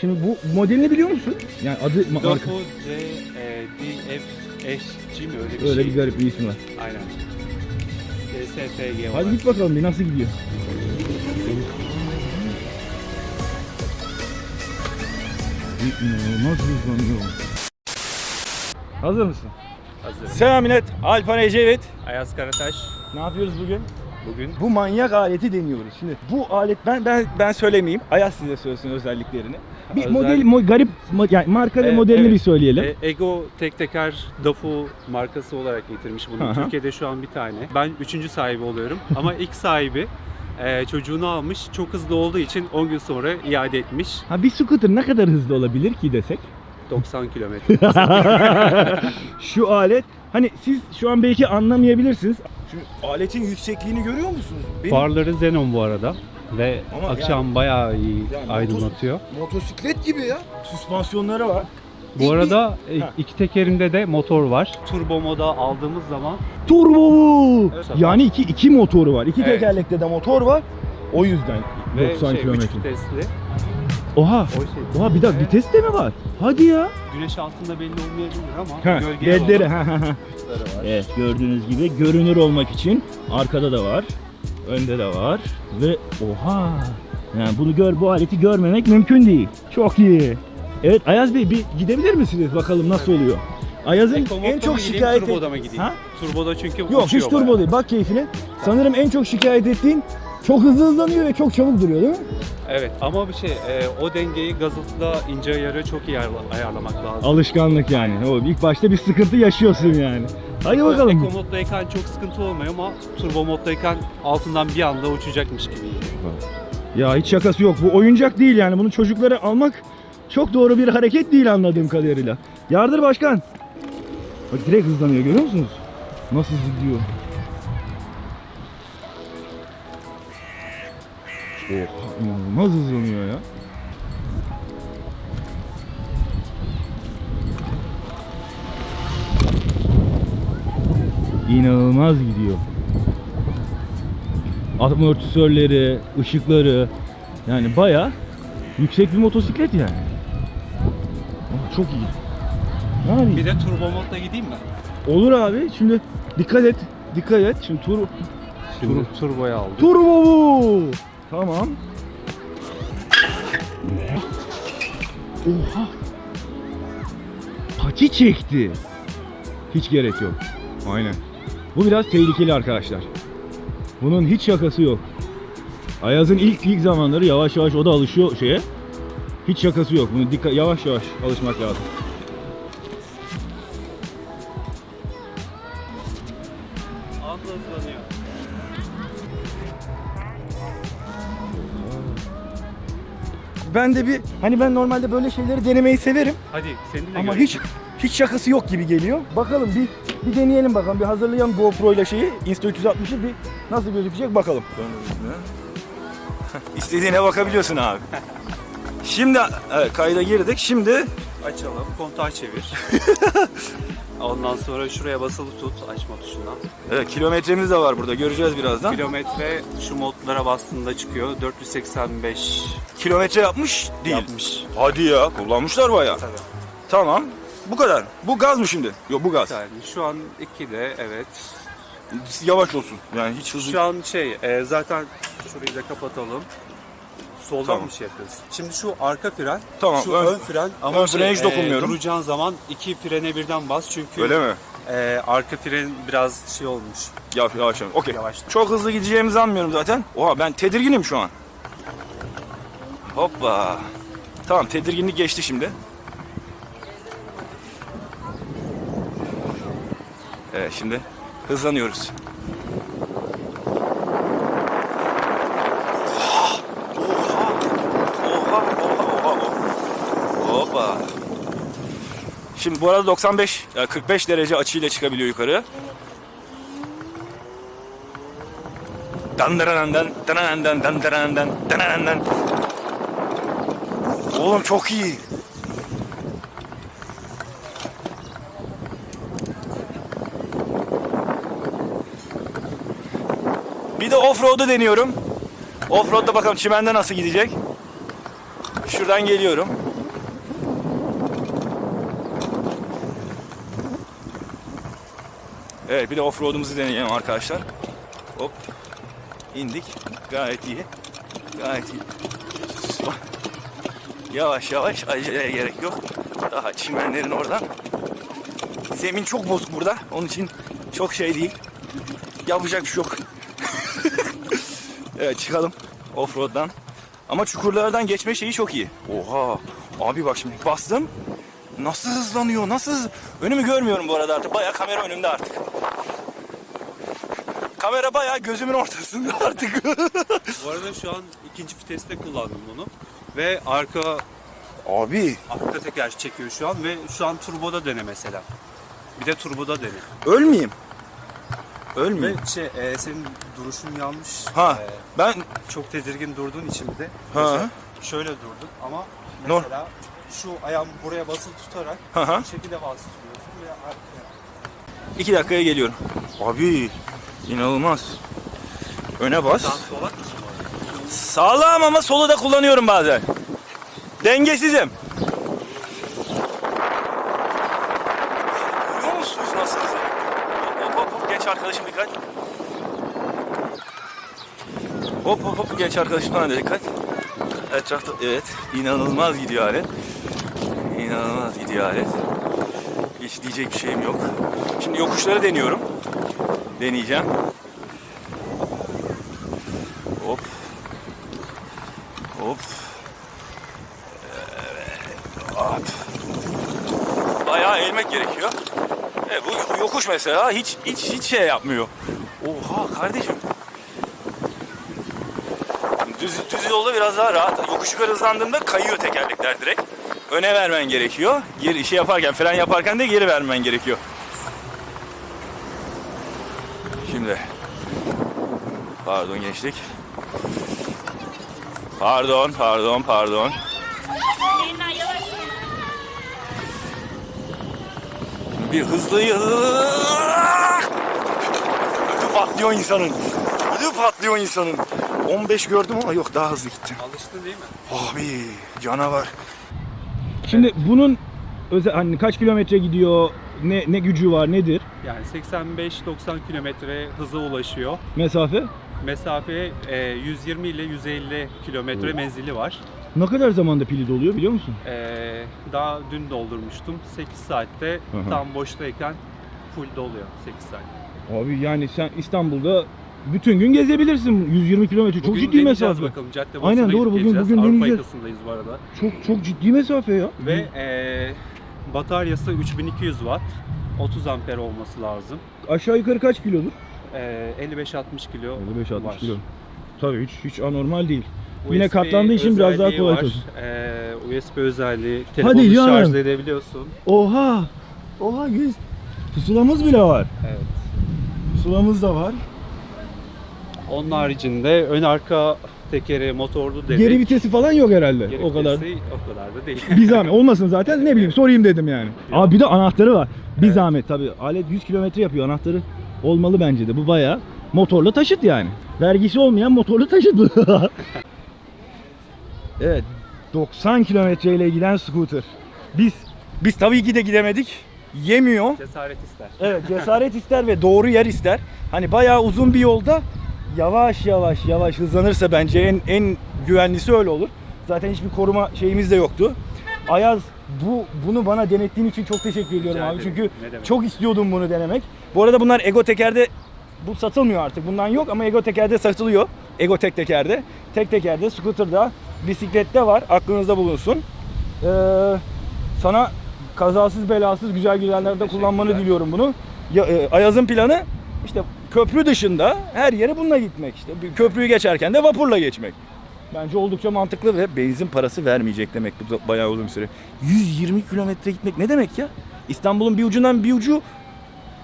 Şimdi bu modelini biliyor musun? Yani adı ma- marka. Dofo C e, D F H mi öyle bir Öyle şey. bir garip bir ismi var. Aynen. DSPG Hadi var. git bakalım bir nasıl gidiyor. İnanılmaz hızlanıyor. Hazır mısın? Hazır. Selam millet. Alpan Ecevit. Ayaz Karataş. Ne yapıyoruz bugün? Bugün Bu manyak aleti deniyoruz. Şimdi bu alet ben ben ben söylemeyeyim. Ayaz size söylesin özelliklerini. Bir Özel- model mo- garip mo- yani marka ve Evet, modelini evet. bir söyleyelim. e, Ego tek teker Dafo markası olarak getirmiş bunu. Aha. Türkiye'de şu an bir tane. Ben üçüncü sahibi oluyorum. Ama ilk sahibi e, çocuğunu almış. Çok hızlı olduğu için 10 gün sonra iade etmiş. Ha bir scooter ne kadar hızlı olabilir ki desek? 90 kilometre. Şu alet hani siz şu an belki anlamayabilirsiniz. Şu aletin yüksekliğini görüyor musunuz? Benim Farları Xenon bu arada ve Ama akşam bayağı iyi Yani aydınlatıyor. motosiklet gibi ya. Süspansiyonları var. Bu arada e, Ha. iki tekerinde de motor var. Turbo moda aldığımız zaman Turbo. Evet. Yani iki iki motoru var. İki Evet. tekerlekte de motor var. O yüzden ve 90 şey, üç kilometre. vitesli. Oha. Oha bir dakika vites de mi var? Hadi ya. Güneş altında belli olmayabilir ama Ha, gölgeye ledleri. Evet gördüğünüz gibi görünür olmak için arkada da var. Önde de var. Ve oha. Yani bunu gör bu aleti görmemek mümkün değil. Çok iyi. Evet Ayaz Bey bir gidebilir misiniz bakalım nasıl oluyor? Ayaz'ın en çok gideyim, şikayet et- Turbo'da mı gideyim? Ha? Turbo'da çünkü Yok hiç turbo bayağı. değil. Bak keyfine. Sanırım en çok şikayet ettiğin çok hızlı hızlanıyor ve çok çabuk duruyor değil mi? Evet ama bir şey e, o dengeyi gazıltıda ince ayarı çok iyi ayarla- ayarlamak lazım. Alışkanlık yani. O ilk başta bir sıkıntı yaşıyorsun yani. Hadi bakalım. Eko moddayken çok sıkıntı olmuyor ama turbo moddayken altından bir anda uçacakmış gibi. Ya hiç şakası yok. Bu oyuncak değil yani. Bunu çocuklara almak çok doğru bir hareket değil anladığım kadarıyla. Yardır başkan. Bak direkt hızlanıyor görüyor musunuz? Nasıl gidiyor? Oha inanılmaz hızlanıyor ya. İnanılmaz gidiyor amortisörleri, ışıkları yani baya yüksek bir motosiklet yani. Aa, çok iyi. Yani Bir de turbo modda gideyim mi? olur abi. Şimdi dikkat et. Dikkat et. Şimdi tur Şimdi turboya aldım. turbo bu. Tamam. Oha. Pati çekti. Hiç gerek yok. Aynen. Bu biraz tehlikeli arkadaşlar. Bunun hiç şakası yok. Ayaz'ın ilk ilk zamanları yavaş yavaş o da alışıyor şeye. Hiç şakası yok. Bunu dikkat yavaş yavaş alışmak lazım. Ben de bir hani ben normalde böyle şeyleri denemeyi severim Hadi seninle ama göreyim. hiç hiç şakası yok gibi geliyor. Bakalım bir bir deneyelim bakalım. Bir hazırlayalım GoPro ile şeyi Insta360'ı bir nasıl gözükecek bakalım. İstediğine bakabiliyorsun abi. Şimdi evet kayda girdik. Şimdi Açalım, kontağı çevir. Ondan sonra şuraya basılı tut açma tuşuna. evet, kilometremiz de var burada. Göreceğiz birazdan. Kilometre şu modlara bastığında çıkıyor. 485 Kilometre yapmış değil. yapmış. Hadi ya kullanmışlar bayağı. Tabii. Tamam. Bu kadar. Bu gaz mı şimdi? Yok bu gaz. Yani şu an 2'de evet. Yavaş olsun. Yani hiç hızlı. Şu an şey e, zaten şurayı da kapatalım. Soldan Tamam. bir şey yapıyoruz. Şimdi şu arka fren, Tamam, şu ön- ön, fren ama ön şey, frene hiç e, dokunmuyorum. duracağın zaman iki frene birden bas çünkü Öyle mi? e, arka fren biraz şey olmuş. Yavaş yavaş. yavaş. Okey. Yavaş. Çok hızlı gideceğimi sanmıyorum zaten. Oha ben tedirginim şu an. Hoppa. Tamam tedirginlik geçti şimdi. Evet şimdi hızlanıyoruz. Oha, oha, oha, oha. Hoppa. Şimdi bu arada 95, yani 45 derece açıyla çıkabiliyor yukarı. Dandarandan, danandan, dandarandan, danandan. Oğlum çok iyi. Bir de offroad'u deniyorum. Offroad'da bakalım çimende nasıl gidecek. şuradan geliyorum. Evet bir de offroad'umuzu deneyelim arkadaşlar. Hop. indik. Gayet iyi. Gayet iyi. Yavaş yavaş aceleye gerek yok. Daha çimenlerin oradan. Zemin çok bozuk burada. Onun için çok şey değil. Yapacak bir şey yok. evet çıkalım offroad'dan. Ama çukurlardan geçme şeyi çok iyi. Oha. Abi bak şimdi bastım. Nasıl hızlanıyor? Nasıl hız... Önümü görmüyorum bu arada artık. Bayağı kamera önümde artık. Kamera bayağı gözümün ortasında artık. Bu arada şu an ikinci viteste kullandım bunu. Ve arka Abi arka teker çekiyor şu an ve şu an turboda dene mesela. Bir de turboda dene. ölmeyeyim. Ve Ölmeyeyim. şey e, senin duruşun yanlış. Ha E, ben çok tedirgin durduğun için bir de. Ha. Mesela şöyle durdun ama Nor- mesela şu ayağımı buraya basılı tutarak Hı hı. bu şekilde bastırıyorsun ve arkaya. iki dakikaya geliyorum. Abi inanılmaz. Öne bas. Sağlam ama solu da kullanıyorum bazen. Dengesizim. Görüyor musunuz nasıl hızlı? Hop hop hop genç arkadaşım dikkat. Hop hop hop genç arkadaşım bana dikkat. Etrafta evet inanılmaz gidiyor alet. İnanılmaz gidiyor alet. Hiç diyecek bir şeyim yok. Şimdi yokuşları deniyorum. Deneyeceğim. Hop. Hop. Evet. Hop. Bayağı eğilmek gerekiyor. Evet, bu yokuş mesela hiç hiç hiç şey yapmıyor. Oha kardeşim. Düz, düz yolda biraz daha rahat. Yokuş yukarı hızlandığında kayıyor tekerlekler direkt. Öne vermen gerekiyor. Geri şey yaparken, fren yaparken de geri vermen gerekiyor. Şimdi. Pardon gençlik. Pardon, pardon, pardon. Bir hızlıyı... Ödü patlıyor insanın. Ödü patlıyor insanın. 15 gördüm ama yok daha hızlı gittim. Alıştın değil mi? Abi canavar. Şimdi bunun özel hani kaç kilometre gidiyor, ne ne gücü var, nedir Yani 85-90 kilometre hıza ulaşıyor. mesafe? Mesafe e, 120 ile 150 kilometre menzili var. Ne kadar zamanda pili doluyor biliyor musun? E, daha dün doldurmuştum. 8 saatte hı. tam boştayken full doluyor 8 saat. Abi yani sen İstanbul'da bütün gün gezebilirsin. 120 kilometre çok ciddi mesafe. bakalım. Cadde Aynen, doğru, bugün, bugün Avrupa deneyeceğiz. yakasındayız bu arada. Çok çok ciddi mesafe ya. Ve e, bataryası 3200 watt. 30 amper olması lazım. Aşağı yukarı kaç kilodur? E, 55-60 kilo 55-60 var. kilo. Tabii hiç hiç anormal değil. USB Yine katlandığı için biraz daha kolay tabii. Ee, USB özelliği. Telefonu canım. şarj edebiliyorsun. Oha! Oha yüz. Pusulamız bile var. Evet. Pusulamız da var. Onun haricinde ön arka tekeri motorlu dedik. Geri vitesi falan yok herhalde. Geri o kadar. vitesi o kadar da değil. Bir zahmet olmasın zaten ne bileyim sorayım dedim yani. Abi bir de anahtarı var. Bir zahmet tabii. Alet 100 kilometre yapıyor anahtarı. Olmalı bence de. Bu bayağı motorlu taşıt yani. Vergisi olmayan motorlu taşıt bu. evet. 90 kilometreyle giden scooter. Biz biz tabii ki de gidemedik. Yemiyor. Cesaret ister. Evet cesaret ister ve doğru yer ister. Hani bayağı uzun bir yolda yavaş yavaş yavaş hızlanırsa bence en en güvenlisi öyle olur. Zaten hiçbir koruma şeyimiz de yoktu. Ayaz bu bunu bana denettiğin için çok teşekkür ediyorum Rica abi. ederim. Çünkü çok istiyordum bunu denemek. Bu arada bunlar Ego Teker'de bu satılmıyor artık. Bundan yok ama Ego Teker'de satılıyor. Ego Tek Teker'de. Tek Teker'de, scooter'da, bisiklette var. Aklınızda bulunsun. Ee, sana kazasız belasız güzel günlerde kullanmanı diliyorum bunu. Ya, e, Ayaz'ın planı işte köprü dışında her yere bununla gitmek işte. Bir Köprüyü geçerken de vapurla geçmek. Bence oldukça mantıklı ve benzin parası vermeyecek demek bu bayağı uzun bir süre. 120 kilometre gitmek ne demek ya? İstanbul'un bir ucundan bir ucu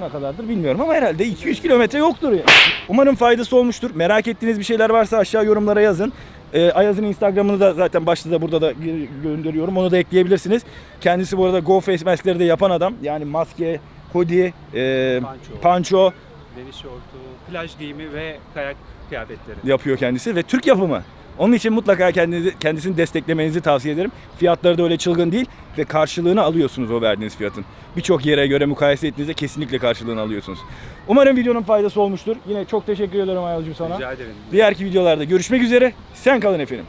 ne kadardır bilmiyorum ama herhalde 200 kilometre yoktur ya. Umarım faydası olmuştur. Merak ettiğiniz bir şeyler varsa aşağı yorumlara yazın. Ee, Ayaz'ın Instagram'ını da zaten başta da burada da gö- gönderiyorum. Onu da ekleyebilirsiniz. Kendisi bu arada Go Face Mask'leri de yapan adam. Yani maske, hoodie, e, Panço. panço Deniz şortu, plaj giyimi ve kayak kıyafetleri. yapıyor kendisi ve Türk yapımı. Onun için mutlaka kendinizi, kendisini desteklemenizi tavsiye ederim. Fiyatları da öyle çılgın değil ve karşılığını alıyorsunuz o verdiğiniz fiyatın. Birçok yere göre mukayese ettiğinizde kesinlikle karşılığını alıyorsunuz. Umarım videonun faydası olmuştur. Yine çok teşekkür ederim Ayalcığım sana. Rica ederim. Diğerki videolarda görüşmek üzere. Sen kalın efendim.